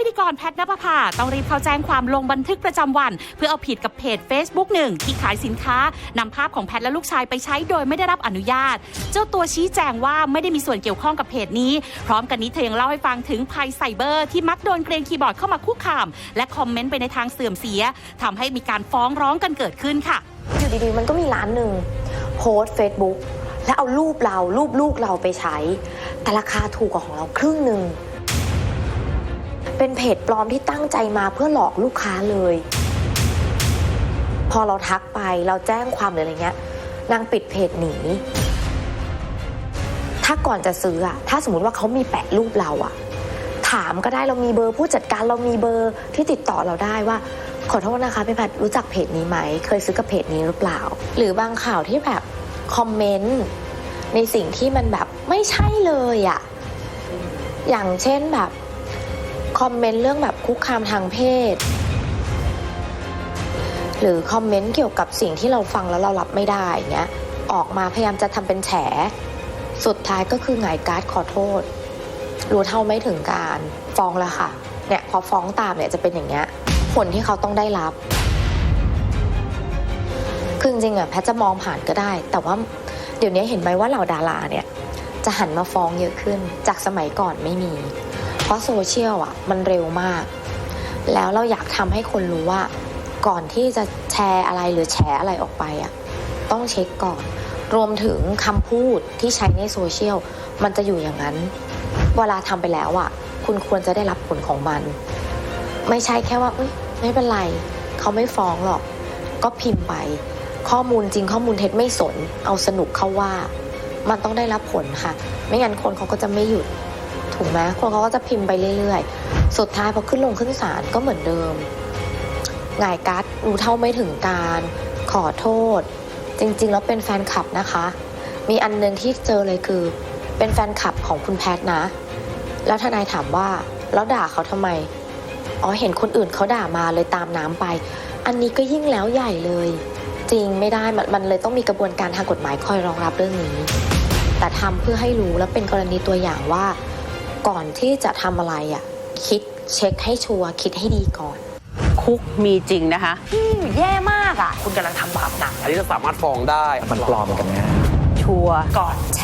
พิธีกรแพทย์นภพาต้องรีบเข้าแจ้งความลงบันทึกประจำวัน เพื่อเอาผิดกับเพจ Facebook หนึ่งที่ขายสินค้านำภาพของแพทย์และลูกชายไปใช้โดยไม่ได้รับอนุญาต เจ้าตัวชี้แจงว่าไม่ได้มีส่วนเกี่ยวข้องกับเพจนี้ พร้อมกันนี้เธอยังเล่าให้ฟังถึงภัยไซเบอร์ที่มักโดนเกรียนคีย์บอร์ดเข้ามาคุกคาม และคอมเมนต์ไปในทางเสื่อมเสียทำให้มีการฟ้องร้องกันเกิดขึ้นค่ะอยู่ดีๆมันก็มีร้านหนึ่งโพสเฟซบุ๊กแล้วเอารูปเรารูปลูกเราไปใช้ แต่ราคาถูกกว่าของเราครึ่งหนึ่ง เป็นเพจปลอมที่ตั้งใจมาเพื่อหลอกลูกค้าเลย พอเราทักไปเราแจ้งความหรืออะไรเงี้ยนางปิดเพจหนี ถ้าก่อนจะซื้ออะถ้าสมมติว่าเขามีแปะรูปเราอะถามก็ได้เรามีเบอร์ผู้จัดการเรามีเบอร์ที่ติดต่อเราได้ว่า ขอโทษนะคะพี่แพทรู้จักเพจนี้ไหม เคยซื้อกับเพจนี้หรือเปล่า หรือบางข่าวที่แบบคอมเมนต์ในสิ่งที่มันแบบไม่ใช่เลยอะอย่างเช่นแบบ คอมเมนต์เรื่องแบบคุกคามทางเพศ หรือคอมเมนต์เกี่ยวกับสิ่งที่เราฟังแล้วเรารับไม่ได้อย่างเงี้ยออกมาพยายามจะทำเป็นแฉ สุดท้ายก็คือหงายการ์ดขอโทษ รู้เท่าไม่ถึงการฟ้องแล้วค่ะเนี่ยพอฟ้องตามเนี่ยจะเป็นอย่างเงี้ยผลที่เขาต้องได้รับคือจริงๆอะแพทย์จะมองผ่านก็ได้ แต่ว่าเดี๋ยวนี้เห็นไหมว่าเหล่าดาราเนี่ยจะหันมาฟ้องเยอะขึ้น จากสมัยก่อนไม่มี เพราะโซเชียลอะมันเร็วมาก แล้วเราอยากทำให้คนรู้ว่า ก่อนที่จะแชร์อะไรหรือแฉอะไรออกไปอะต้องเช็คก่อน รวมถึงคำพูดที่ใช้ในโซเชียลมันจะอยู่อย่างนั้น เวลาทำไปแล้วอะคุณควรจะได้รับผลของมัน ไม่ใช่แค่ว่าเอ้ยไม่เป็นไรเขาไม่ฟ้องหรอก ก็พิมพ์ไป ข้อมูลจริงข้อมูลเท็จไม่สน เอาสนุกเข้าว่า มันต้องได้รับผลค่ะ ไม่งั้นคนเขาก็จะไม่หยุด ถูกไหมคนเขาก็จะพิมพ์ไปเรื่อยๆ สุดท้ายพอขึ้นลงขึ้นศาลก็เหมือนเดิมหงายการ์ดรู้เท่าไม่ถึงการขอโทษ จริงๆ แล้วเป็นแฟนคลับนะคะ มีอันหนึงที่เจอเลยคือ เป็นแฟนคลับของคุณแพทย์นะ แล้วทนายถามว่าแล้วด่าเขาทำไมอ๋อเห็นคนอื่นเขาด่ามาเลยตามน้ำไป อันนี้ก็ยิ่งแล้วใหญ่เลย จริงไม่ได้มันมันเลยต้องมีกระบวนการทางกฎหมายคอยรองรับเรื่องนี้ แต่ทำเพื่อให้รู้และเป็นกรณีตัวอย่างว่า ก่อนที่จะทำอะไรอะคิดเช็คให้ชัวร์คิดให้ดีก่อน คุกมีจริงนะคะ แย่มากอะ คุณกำลังทำบาปหนัก อันนี้จะสามารถฟ้องได้ มันปลอมกันนะชัวร์ ก่อนแฉ